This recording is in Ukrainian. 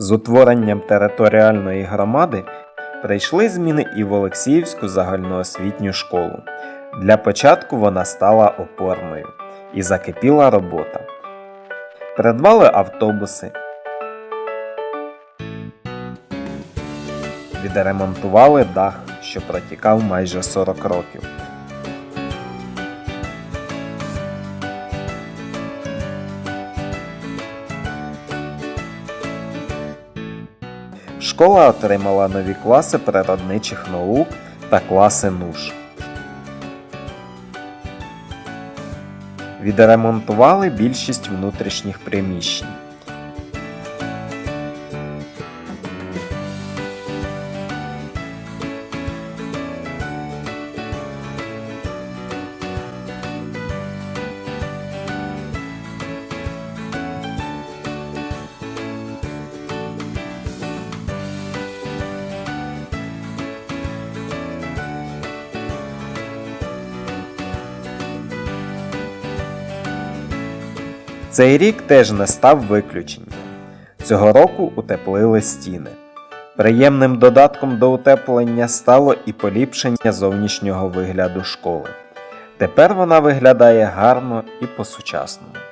З утворенням територіальної громади прийшли зміни і в Олексіївську загальноосвітню школу. Для початку вона стала опорною і закипіла робота. Придбали автобуси, відремонтували дах, що протікав майже 40 років. Школа отримала нові класи природничих наук та класи НУШ. Відремонтували більшість внутрішніх приміщень. Цей рік теж не став виключенням. Цього року утеплили стіни. Приємним додатком до утеплення стало і поліпшення зовнішнього вигляду школи. Тепер вона виглядає гарно і по-сучасному.